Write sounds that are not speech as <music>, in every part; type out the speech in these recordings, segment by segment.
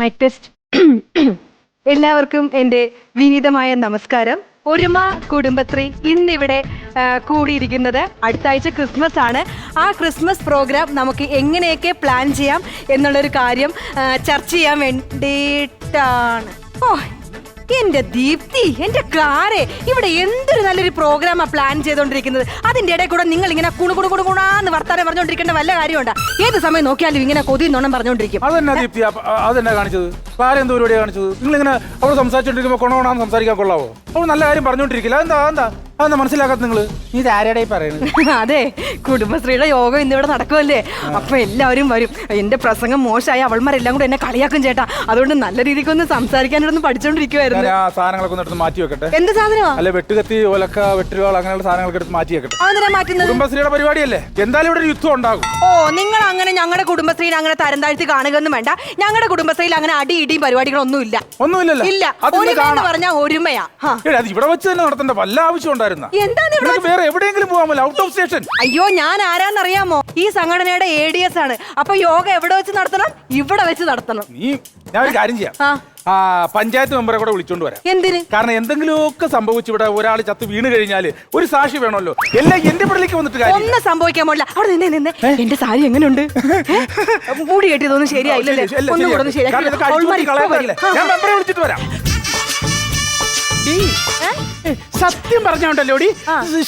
Mic test <clears throat> എല്ലാവർക്കും എന്റെ വിനീതമായ നമസ്കാരം. ഒരുമ കുടുംബശ്രീ ഇന്നിവിടെ കൂടിയിരിക്കുന്നത് അടുത്ത ആഴ്ച ക്രിസ്മസ് ആണ്. ആ ക്രിസ്മസ് പ്രോഗ്രാം നമുക്ക് എങ്ങനെയൊക്കെ പ്ലാൻ ചെയ്യാം എന്നുള്ളൊരു കാര്യം ചർച്ച ചെയ്യാൻ വേണ്ടിയിട്ടാണ്. ഓ എന്റെ ദീപ്തി എന്റെ കാരെ ഇവിടെ എന്തൊരു നല്ലൊരു പ്രോഗ്രാമാ പ്ലാൻ ചെയ്തോണ്ടിരിക്കുന്നത്. അതിന്റെ ഇടയിൽ കൂടെ നിങ്ങൾ ഇങ്ങനെ കുണു കുണു കുണു കുണാന്ന് വർത്താനം പറഞ്ഞോണ്ടിരിക്കേണ്ട വല്ല കാര്യമുണ്ടാ ഏത് സമയം നോക്കിയാലും ഇങ്ങനെ കൊതി പറഞ്ഞോണ്ടിരിക്കും. അതെന്നാ ദീപ്തി? അതെന്നാ കാണിച്ചത്? ക്ലാര എന്ത് പരിപാടിയാണ് കാണിച്ചത്. നിങ്ങൾ ഇങ്ങനെ അവൾ സംസാരിച്ചോണ്ടിരിക്കുമ്പോൾ കൊണോണാന്ന് സംസാരിക്കാൻ കൊള്ളാവോ? അവൾ നല്ല കാര്യം പറഞ്ഞോണ്ടിരിക്കില്ല. എന്താ എന്താ അതെന്താ മനസ്സിലാക്കാത്ത നിങ്ങൾ നീ ആരുടെ പറയുന്നത് <laughs> അതെ കുടുംബശ്രീയുടെ യോഗം ഇന്നിവിടെ നടക്കുമല്ലേ അപ്പൊ എല്ലാവരും വരും. എന്റെ പ്രസംഗം മോശമായി അവൾമാരെല്ലാം കൂടെ എന്നെ കളിയാക്കും ചേട്ടാ. അതുകൊണ്ട് നല്ല രീതിക്ക് ഒന്ന് സംസാരിക്കാനൊന്ന് പഠിച്ചോണ്ടിരിക്കുവായിരുന്നു. ഞാൻ ആ സാധനങ്ങളൊക്കെ ഒന്ന് എടുത്ത് മാറ്റി വെക്കട്ടെ? എന്ത് സാധനമാ? അല്ല വെട്ടുകത്തി ഒലക്ക വെട്ടുകാൾ അങ്ങനെയുള്ള സാധനങ്ങളൊക്കെ എടുത്ത് മാറ്റി വെക്കട്ടെ? അതെന്തിനാ മാറ്റുന്നത്? കുടുംബശ്രീയുടെ പരിപാടിയല്ലേ? എന്തായാലും ഇവിടെ ഒരു യുദ്ധം ഉണ്ടാകും. ഓ നിങ്ങൾ അങ്ങനെ ഞങ്ങളുടെ കുടുംബശ്രീയിൽ അങ്ങനെ തരം താഴ്ത്തി കാണുകയൊന്നും വേണ്ട. ഞങ്ങളുടെ കുടുംബശ്രീയിൽ അങ്ങനെ അടി ഇടിയും പരിപാടികളൊന്നും ഇല്ല ഒന്നുമില്ലല്ലോ. ഇല്ല. അതൊന്ന് ഒരുമ എന്ന് കാണാം. പറഞ്ഞാൽ ഒരുമയാ. ഹാ. എടി, അത് ഇവിടെ വെച്ച് തന്നെ നടത്തേണ്ട വല്ല ആവശ്യം ഉണ്ടായിരുന്ന? എന്താണ് ഇവിടെ നിനക്ക് വേറെ എവിടെയെങ്കിലും പോകാമല്ലോ ഔട്ട് ഓഫ് സ്റ്റേഷൻ അയ്യോ ഞാൻ ആരാന്നറിയാമോ? ഈ സംഘടനയുടെ എ ഡി എസ് ആണ്. അപ്പൊ യോഗ എവിടെ വെച്ച് നടത്തണം? ഇവിടെ വെച്ച് നടത്തണം. നീ ഞാൻ ഒരു കാര്യം ചെയ്യാം. ആ. പഞ്ചായത്ത് മെമ്പറെ കൂടെ വിളിച്ചോണ്ട് വരാം. എന്തിന്? കാരണം എന്തെങ്കിലുമൊക്കെ സംഭവിച്ചു ഇവിടെ ഒരാൾ ചത്ത് വീണ് കഴിഞ്ഞാൽ ഒരു സാക്ഷി വേണമല്ലോ. എല്ലാം എന്റെ പിള്ളിക്ക് വന്നിട്ട് കാര്യം ഒന്നും സംഭവിക്കാൻ പാടില്ല. അവിടെ നിന്നെ നിന്നെ എന്റെ സാരി എങ്ങനെയുണ്ട്? മൂടി കെട്ടിയതൊന്നും ശരിയായില്ലല്ലേ? ഒന്നും കൂടെ ഒന്ന് ശരിയാക്കി അവൾമാര് ഇപ്പൊ വരും. ഞാൻ മെമ്പറെ വിളിച്ചിട്ട് വരാം. സത്യം പറഞ്ഞോണ്ടല്ലോടി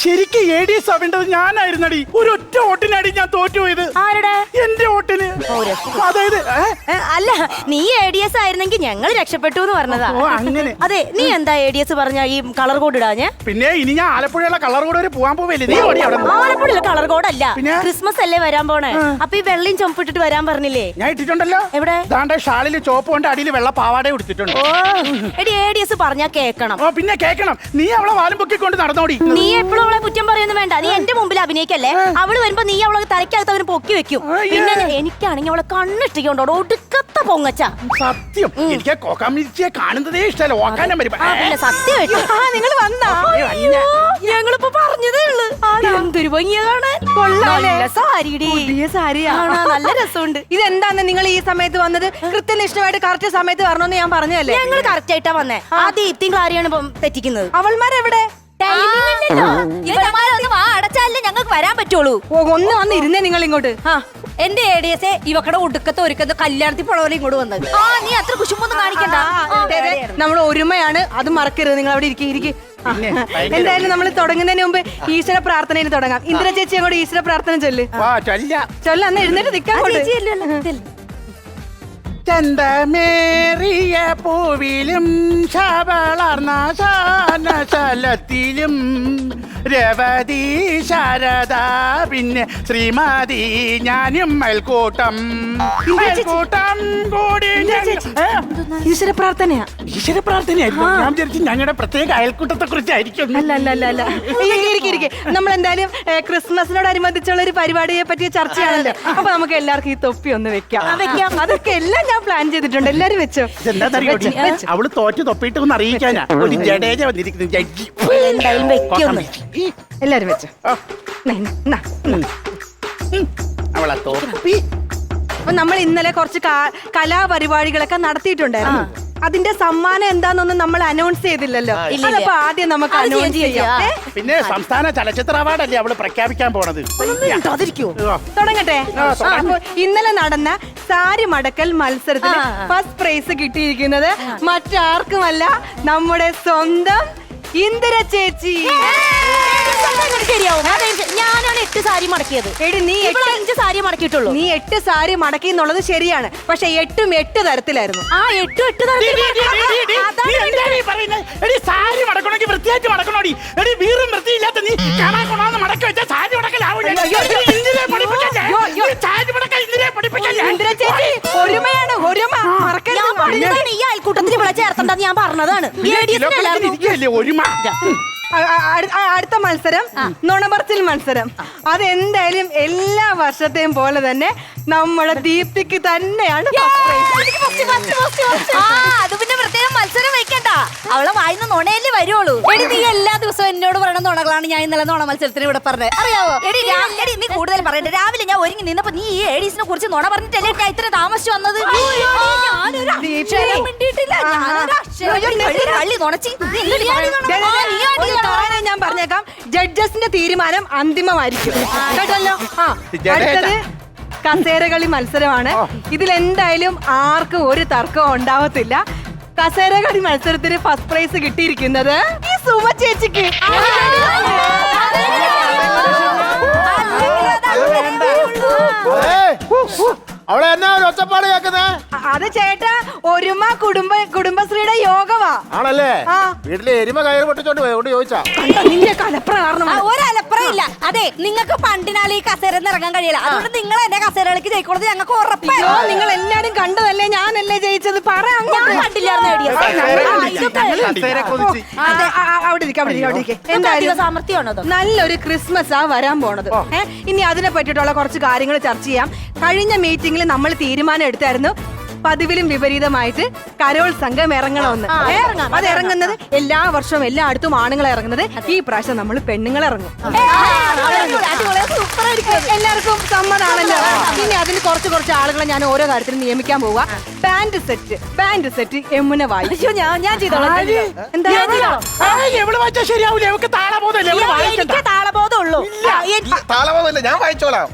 ശരിക്കും എ ഡി എസ് ആവേണ്ടത് ഞാനായിരുന്നടി. ഒരു ഒറ്റ വോട്ടിനടി ഞാൻ തോറ്റുപോയത് ആരുടെ? എന്റെ വോട്ടിന്. അതായത് അല്ല നീ എ ഡി എസ് ആയിരുന്നെങ്കിൽ ഞങ്ങൾ രക്ഷപ്പെട്ടു എന്ന് പറഞ്ഞതാ. അങ്ങനെ. അതെ നീ എന്താ എ ഡി എസ് പറഞ്ഞ ഈ കളർ കോഡ് ഇടാഞ്ഞ്? പിന്നെ ഇനി ഞാൻ ആലപ്പുഴയുള്ള കളർ കോഡ് വരെ പോകാൻ പോവല്ലേ? നീ ഓടി അവിടെ? നിന്ന്. കളർ കോഡ് അല്ല? ക്രിസ്മസ് അല്ലേ വരാൻ പോണേ? അപ്പൊ ഈ വെള്ളിയും ചുമപ്പിട്ടിട്ട് വരാൻ പറഞ്ഞില്ലേ? ഞാൻ ഇട്ടിട്ടുണ്ടല്ലോ. എവിടെ? ദാണ്ടെ ഷാളിൽ ചോപ്പ് കൊണ്ട് അടിയിൽ വെള്ള പാവാട കൊടുത്തിട്ടുണ്ട് എടി എ ഡി എസ് പറഞ്ഞാ കേക്കണം. പിന്നെ കേക്കണം. നീ അവളെ വാലും പൊക്കിക്കൊണ്ട് നടന്നോടി. നീ എപ്പോഴും അവളെ കുറ്റം പറയുന്നു വേണ്ട. നീ എന്റെ മുമ്പിൽ അഭിനയിക്കല്ലേ? അവൾ വരുമ്പോ നീ അവളെ തലയ്ക്കകത്ത് അവന് പൊക്കി വെക്കും. പിന്നെ എനിക്കാണെങ്കിൽ അവളെ കണ്ണിട്ടിക്കൊണ്ടോ ഒടുക്കത്തെ പൊങ്ങച്ച. സത്യം. എനിക്ക് കോക്കാമിരിച്ചിയെ കാണുന്നതേ ഇഷ്ടമല്ല. ഓക്കാനും വരും. ആ പിന്നെ സത്യമായിട്ട് നിങ്ങൾ വന്നാ. ഞങ്ങളിപ്പോ പറഞ്ഞതേ ഉള്ളു. എന്തൊരു ഭംഗിയ കാണാൻ. പുതിയ നല്ല രസമുണ്ട് ഇതെന്താന്ന് നിങ്ങൾ ഈ സമയത്ത് വന്നത് കൃത്യനിഷ്ഠമായിട്ട് കറക്റ്റ് സമയത്ത് വരണമെന്ന് ഞാൻ പറഞ്ഞതല്ലേ ഞങ്ങൾ കറക്റ്റ് ആയിട്ടാ വന്നേ ആ ദീപ്തിയും ക്ലാരിയാണ് തെറ്റിക്കുന്നത് അവൾമാരെവിടെ അടച്ചാലേ ഞങ്ങൾക്ക് വരാൻ പറ്റുള്ളൂ ഒന്ന് വന്ന് ഇരുന്നേ നിങ്ങൾ ഇങ്ങോട്ട് എന്റെ എ ഡി എസ് ഇവക്കടെ ഒടുക്കത്തെ ഒരുക്കത്തെ കല്യാണത്തിൽ പോണ ഇങ്ങോട്ട് വന്നത് ആ നീ അത്ര കുശുമ്പൊന്നും കാണിക്കണ്ട നമ്മൾ ഒരുമയാണ് അത് മറക്കരുത് നിങ്ങൾ അവിടെ ഇരിക്കും ഇരിക്കും എന്തായാലും നമ്മൾ തുടങ്ങുന്നതിന് മുമ്പ് ഈശ്വര പ്രാർത്ഥനയിൽ തുടങ്ങാം. ഇന്ദിര ചേച്ചി അങ്ങോട്ട് ഈശ്വര പ്രാർത്ഥന ചൊല്ല്. വാ ചൊല്ല. ചൊല്ല അന്ന് എഴുന്നേറ്റ് നിൽക്കാൻ ചന്തമേറിയ പൂവിലും ശബളർന്ന ശാനശലത്തിലും രവതി ശാരദ പിന്നെ ശ്രീമതി ഞാനും മേൽക്കൂട്ടം. മേൽക്കൂട്ടം കൂടി? ഈശ്വര പ്രാർത്ഥനയാ. ഈശ്വര പ്രാർത്ഥനയായിരുന്നു ഞാൻ വിചാരിച്ചു ഞങ്ങളുടെ പ്രത്യേക അയൽക്കൂട്ടത്തെ കുറിച്ചായിരിക്കും അല്ല അല്ല അല്ല. അല്ല നമ്മൾ എന്തായാലും ക്രിസ്മസിനോടനുബന്ധിച്ചുള്ള ഒരു പരിപാടിയെ പറ്റിയ ചർച്ചയാണല്ലോ. അപ്പൊ നമുക്ക് എല്ലാവർക്കും ഈ തൊപ്പി ഒന്ന് വെക്കാം. വെക്കാം. അതൊക്കെ എല്ലാം ഞാൻ പ്ലാൻ ചെയ്തിട്ടുണ്ട്. എല്ലാരും വെച്ചോ? അവൾ തോറ്റ് തൊപ്പിയിട്ട് ഒന്ന് അറിയിക്കാനാ. ഒരു ജഡേജ വന്നിരിക്കുന്നു. ജഡ്ജി എന്തായാലും എല്ലാരും വെച്ചോ. അവളെ തോപ്പി. അപ്പൊ നമ്മൾ ഇന്നലെ കുറച്ച് കലാപരിപാടികളൊക്കെ നടത്തിയിട്ടുണ്ടായിരുന്നു. അതിന്റെ സമ്മാനം എന്താണെന്നൊന്നും നമ്മൾ അനൗൺസ് ചെയ്തില്ലല്ലോ. അതപ്പോ ആദ്യം നമുക്ക് അനൗൺസ് ചെയ്യാം. ചെയ്യാം. പിന്നെ സംസ്ഥാന ചലച്ചിത്ര അവാർഡല്ലേ അവൾ പ്രഖ്യാപിക്കാൻ പോണത്. തുടങ്ങട്ടെ. ഇന്നലെ നടന്ന സാരി മടക്കൽ മത്സരത്തിൽ ഫസ്റ്റ് പ്രൈസ് കിട്ടിയിരിക്കുന്നത് മറ്റാർക്കുമല്ല നമ്മുടെ സ്വന്തം ഇന്ദിര ചേച്ചി. ശരിയാവും. ഞാനാണ് എട്ട് സാരി മടക്കിയത്. എടി നീ അഞ്ച് സാരി മടക്കിയിട്ടുള്ളൂ. നീ എട്ട് സാരി മടക്കി എന്നുള്ളത് ശരിയാണ്. പക്ഷെ എട്ടും എട്ട് തരത്തിലായിരുന്നു. ആ എട്ടും എട്ട്? എടി സാരി മടക്കണമെങ്കിൽ വൃത്തിയായിട്ട് മടക്കണോടി. എടി വീറും വൃത്തിയില്ലാത്ത നീ കാണാൻ കൊണ്ടാന്ന് മടക്കി വെച്ച സാരി സാരി ഇന്ദിരയെ പറഞ്ഞതാണ് ഈ അയൽക്കൂട്ടത്തിൽ ഇവിടെ ചേർത്തണ്ടെന്ന് ഞാൻ പറഞ്ഞതാണ്. അടുത്ത മത്സരം നുണപറച്ചിൽ മത്സരം. അതെന്തായാലും എല്ലാ വർഷത്തെയും പോലെ തന്നെ നമ്മളെ ദീപ്തിക്ക് തന്നെയാണ് അത് പിന്നെ പ്രത്യേകം മത്സരം വെക്കണ്ട അവളെ വായിന്ന് നുണയല്ലേ വരുള്ളൂ എടി നീ എല്ലാ ദിവസവും ദിവസം എന്നോട് പറയണ നുണകളാണ് ഞാൻ ഇന്നലെ നുണ മത്സരത്തിന് ഇവിടെ പറഞ്ഞത്. അറിയാവോ? എടി എടി നീ കൂടുതൽ പറയണ്ട. രാവിലെ ഞാൻ ഒരുങ്ങി നിന്നപ്പോ നീ ഈ ഏഡീസിനെ കുറിച്ച് നുണ പറഞ്ഞിട്ടല്ലേ ഞാൻ ഇത്ര താമസിച്ചു വന്നത്? ഞാൻ പറഞ്ഞേക്കാം ജഡ്ജസിന്റെ തീരുമാനം അന്തിമമായിരിക്കും കേട്ടല്ലോ ആ അടുത്തത് കസേരകളി മത്സരമാണ് ഇതിൽ എന്തായാലും ആർക്കും ഒരു തർക്കവും ഉണ്ടാവത്തില്ല കസേരകളി മത്സരത്തിന് ഫസ്റ്റ് പ്രൈസ് കിട്ടിയിരിക്കുന്നത് ഈ സുമ ചേച്ചിക്ക് അവിടെ എന്നാ ഒരു ഒച്ചപ്പാട് കേക്കുന്നേ അത് ചേട്ട ഒരുമ കുടുംബ കുടുംബശ്രീയുടെ യോഗമാ ആണല്ലേ? വീട്ടിലെ എരുമ കയറി പൊട്ടിച്ചോണ്ട് പോയി. ചോദിച്ചാ. നിന്റെ കലപ്ര കാരണം ഇല്ല അതെ നിങ്ങൾക്ക് പണ്ടിനാൾ ഈ കസേര ഇറങ്ങാൻ കഴിയില്ല. അതുകൊണ്ട് നിങ്ങൾ എന്റെ കസേരകളിലേക്ക് ജയിക്കുന്നത് ഞങ്ങൾക്ക് ഉറപ്പാണ് നിങ്ങൾ എല്ലാരും കണ്ടതല്ലേ? ഞാനല്ലേ ജയിച്ചത്? പറ ഞാൻ അങ്ങോട്ട് കണ്ടില്ലായിരുന്നു സാമർത്ഥ്യമാണോ നല്ലൊരു ക്രിസ്മസ് ആ വരാൻ പോണത്. ഇനി അതിനെ പറ്റിയിട്ടുള്ള കുറച്ച് കാര്യങ്ങൾ ചർച്ച ചെയ്യാം. കഴിഞ്ഞ മീറ്റിംഗിൽ നമ്മൾ തീരുമാനം എടുത്തായിരുന്നു. പതിവിലും വിപരീതമായിട്ട് കരോൾ സംഘം ഇറങ്ങണമെന്ന് ഏ, അത് ഇറങ്ങുന്നത് എല്ലാ വർഷവും എല്ലായിടത്തും ആണുങ്ങൾ ഇറങ്ങുന്നത്. ഈ പ്രാവശ്യം നമ്മൾ പെണ്ണുങ്ങൾ ഇറങ്ങും. എല്ലാവർക്കും സമ്മതാണല്ലോ. ഇനി അതിന് കുറച്ച് കുറച്ച് ആളുകളെ ഞാൻ ഓരോ കാര്യത്തിലും നിയമിക്കാൻ പോവുക. പാന്റ് സെറ്റ് പാന്റ് സെറ്റ് എമ്മുനെ വായിച്ചു ഞാൻ ഞാൻ ചെയ്തോളാം. എന്താ വായിച്ചാ ശരിയാവൂല? താളബോധമല്ലേ. വായിക്കണ്ട. എനിക്ക് താളബോധം ഉള്ളൂ. ഞാൻ വായിച്ചോളാം.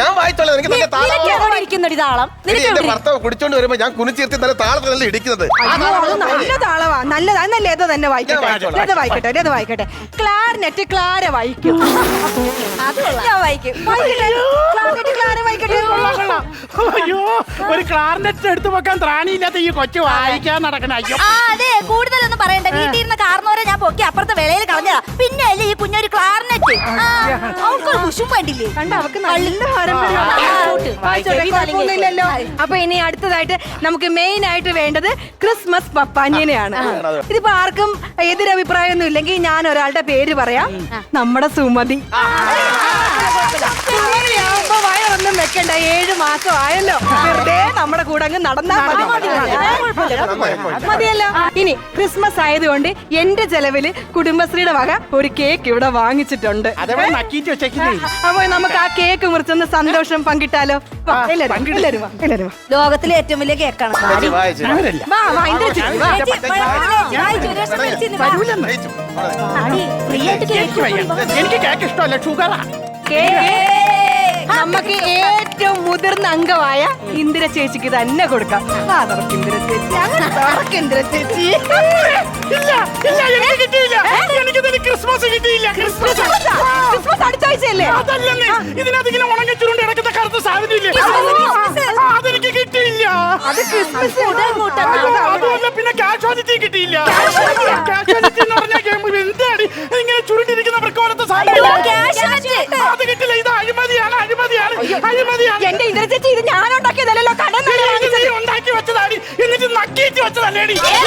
ഞാൻ വായിച്ചോളാം. എനിക്ക് നല്ല നിനക്ക് താളബോധം എവിടെ താളം. എടി, നിനക്ക് എന്റെ ഭർത്താവ് കുടിച്ചോണ്ട് വരുമ്പോ ഞാൻ കുനിച്ചിരുത്തി നല്ല നല്ല ഇടിക്കുന്നത്. ആ അയ്യോ, അത് നല്ല പോരെ? താളവാ. നല്ലതാ എന്നല്ലേ ഏതോ തന്നെ വായിക്കട്ടെ. ഞാൻ വായിച്ചോളാം. ഏത് വായിക്കട്ടെ ഏത് വായിക്കട്ടെ. ക്ലാർനെറ്റ് ക്ലാര വായിക്കും. ഞാൻ വായിക്കും. വായിക്കട്ടെ. ക്ലാർനെറ്റ് ക്ലാര വായിക്കട്ടെ. കൊള്ളാം, കൊള്ളാം. അയ്യോ. ഒരു ക്ലാർനെറ്റ് എടുത്തു വെക്കാൻ ത്രാണിയില്ലാത്ത ഈ കൊച്ചു വായിക്കാൻ നടക്കണ അയ്യോ. ആ അതെ. കൂടുതലൊന്നും പറയണ്ട. വീട്ടിൽ നിന്ന് കാർന്നോരെ ഞാൻ പൊക്കി അപ്പുറത്തെ വിളയിൽ കളഞ്ഞതാ. പിന്നെ അല്ലേ ഈ കുഞ്ഞൊരു ക്ലാർനെറ്റ് അവൾക്ക് കുശും വേണ്ടില്ലേ കണ്ട അവക്ക് നല്ല പാരമ്പര്യം ആ, ആ, ഉണ്ട്. വായിച്ചോട്ടെ, കുഴപ്പമൊന്നുമില്ലല്ലോ അപ്പൊ ഇനി അടുത്തതായിട്ട് നമുക്ക് മെയിൻ ആയിട്ട് വേണ്ടത് ക്രിസ്മസ് പപ്പാഞ്ഞിനെയാണ് ഇതിപ്പോ ആർക്കും എതിരഭിപ്രായം ഒന്നും ഇല്ലെങ്കിൽ ഞാൻ ഒരാളുടെ പേര് പറയാം നമ്മുടെ സുമതി സുമതിയാവുമ്പോ വയറൊന്നും വെക്കണ്ട ഏഴു മാസം ആയല്ലോ വെറുതെ നമ്മുടെ കൂടെ അങ്ങ് നടന്നാ മതി. മതിയല്ലോ ഇനി ക്രിസ്മസ് ആയതുകൊണ്ട് എന്റെ ചെലവിൽ കുടുംബശ്രീയുടെ വക ഒരു കേക്ക് ഇവിടെ വാങ്ങിച്ചിട്ടുണ്ട് അതേപോലെ നക്കീറ്റ് വെച്ചേക്കുന്നേ അപ്പൊ നമുക്ക് ആ കേക്ക് മുറിച്ചൊന്ന് സന്തോഷം പങ്കിട്ടാലോ വാ, എല്ലാരും എല്ലാരും വാ, എല്ലാരും വാ. ലോകത്തിലെ ഏറ്റവും വലിയ കേക്കാണ് ഞാനല്ല വാ വാ ഇന്ദ്ര ചേച്ചി വാ ചേച്ചി, വിളിച്ചിരുന്നു. free ആയിട്ട് കേക്ക് എനിക്ക് വയ്യ. എനിക്ക് കേക്ക് ഇഷ്ടമല്ല ഷുഗറാ കേക്ക് നമുക്ക് ഏറ്റവും മുതിർന്ന അംഗമായ ഇന്ദിര ചേച്ചിക്ക് തന്നെ കൊടുക്കാം. ഇന്ദിര ചേച്ചി. അങ്ങനെ തുറക്ക് ഇന്ദിര ചേച്ചി. ഇല്ല ഇല്ല എനിക്ക് കിട്ടിയില്ല. എനിക്ക് ക്രിസ്മസ് കിട്ടിയില്ല. ക്രിസ്മസ് ക്രിസ്മസ് ഉണങ്ങി ചുരുണ്ട് കറുത്ത സാധനം ഇല്ലേ അതെനിക്ക് കിട്ടിയില്ല. അത് ക്രിസ്മസ് അതുമല്ല പിന്നെ കാഷ്വാലിറ്റി കിട്ടിയില്ല. കാഷ്വാലിറ്റി എന്ന് ഗെയിം എന്താണ് ഇങ്ങനെ. അത് കിട്ടില്ല ഇത് അഴിമതിയാണ് അഴിമതിയാണ് അഴിമതിയാണ് എന്റെ ഇന്ദിര ചേച്ചി ഇത് ഞാൻ ഉണ്ടാക്കിയതല്ലോ കടം ഉണ്ടാക്കി വെച്ചതാടി എന്നിട്ട് നക്കിയിട്ട് വെച്ചതല്ലേടി ഏ,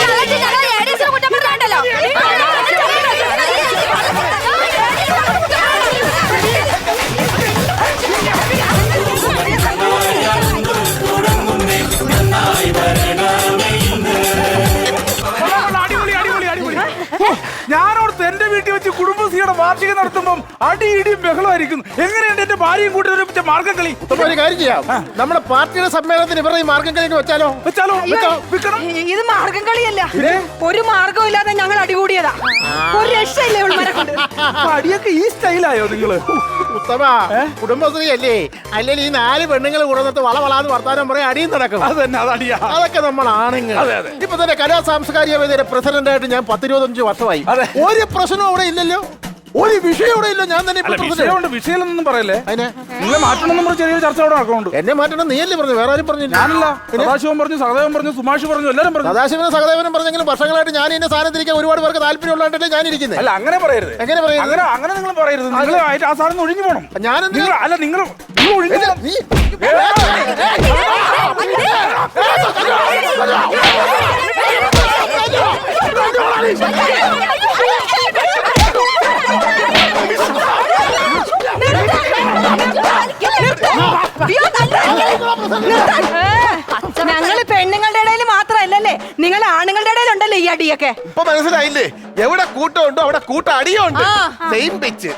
വീട്ടിൽ വെച്ച് കുടുംബശ്രീയുടെ വാർഷികം നടത്തുമ്പോൾ അടിയിടിയും ബഹളമായിരിക്കും. എങ്ങനെയുണ്ട് എന്റെ ഭാര്യയും കൂട്ടി ഒരുമിച്ച മാർഗം കളി? അപ്പൊ ഒരു കാര്യം ചെയ്യാം. നമ്മുടെ പാർട്ടിയുടെ സമ്മേളനത്തിന് ഇവരുടെ ഈ മാർഗം കളി വെച്ചാലോ? വെച്ചാലോ? വിൽക്കണം? ഇത് മാർഗം കളിയല്ല. ഒരു മാർഗം ഇല്ലാതെ ഞങ്ങൾ അടികൂടിയതാ. ഒരു രക്ഷയില്ലേ ഉൾമാരെ കൊണ്ട്. അപ്പൊ അടിയൊക്കെ ഈ സ്റ്റൈലായോ നിങ്ങൾ? ഉത്തമ കുടുംബശ്രീ അല്ലേ അല്ലെങ്കിൽ ഈ നാല് പെണ്ണുങ്ങൾ കൂടുന്നത് വളവളാന്ന് വർത്താനം പറയാൻ അടിയും നടക്കും. അത് തന്നെ അത് അടിയാ. അതൊക്കെ നമ്മൾ ആണുങ്ങൾ. അതെ, അതെ. ഇപ്പൊ തന്നെ കലാ സാംസ്കാരിക വേദിയുടെ പ്രസിഡന്റ് ആയിട്ട് ഞാൻ പത്തിരുപത്തഞ്ച് വർഷമായി. ഒരു ഒരു പ്രശ്നവും അവിടെ ഇല്ലല്ലോ ഒരു വിഷയം അവിടെ ഇല്ല ഞാൻ തന്നെ ഇപ്പൊ പ്രസിഡന്റ് വിഷയമുണ്ട് പറയല്ലേ അതിനെ നിങ്ങളെ മാറ്റണം നമ്മൾ ചെറിയൊരു ചർച്ച അവിടെ നടക്കുന്നുണ്ട് എന്നെ മാറ്റണം നീയല്ലേ പറഞ്ഞു വേറെ ആരും പറഞ്ഞില്ല ഞാനല്ല സദാശിവൻ പറഞ്ഞു സഹദേവൻ പറഞ്ഞു സുമാഷ് പറഞ്ഞു എല്ലാവരും പറഞ്ഞു സദാശിവനും സഹദേവനും പറഞ്ഞെങ്കിലും വർഷങ്ങളായിട്ട് ഞാൻ എന്നെ സ്ഥാനത്തിരിക്കാൻ ഒരുപാട് പേർക്ക് താല്പര്യമുള്ളതായിട്ടല്ലേ ഞാൻ ഇരിക്കുന്നത് അല്ല അങ്ങനെ പറയരുത് എങ്ങനെ പറയുന്നത്? അങ്ങനെ അങ്ങനെ നിങ്ങൾ പറയരുത് നിങ്ങൾ ആയിട്ട് ആ സാധനം ഒഴിഞ്ഞു പോകണം ഞാൻ നിങ്ങൾ അല്ല നിങ്ങൾ നിങ്ങൾ ഒഴിഞ്ഞു നീ അടിയൊക്കെ ഇപ്പൊ മനസ്സിലായില്ലേ? എവിടെ കൂട്ടമുണ്ടോ അവിടെ കൂട്ട അടിയുണ്ട് സെയിം പിച്ച്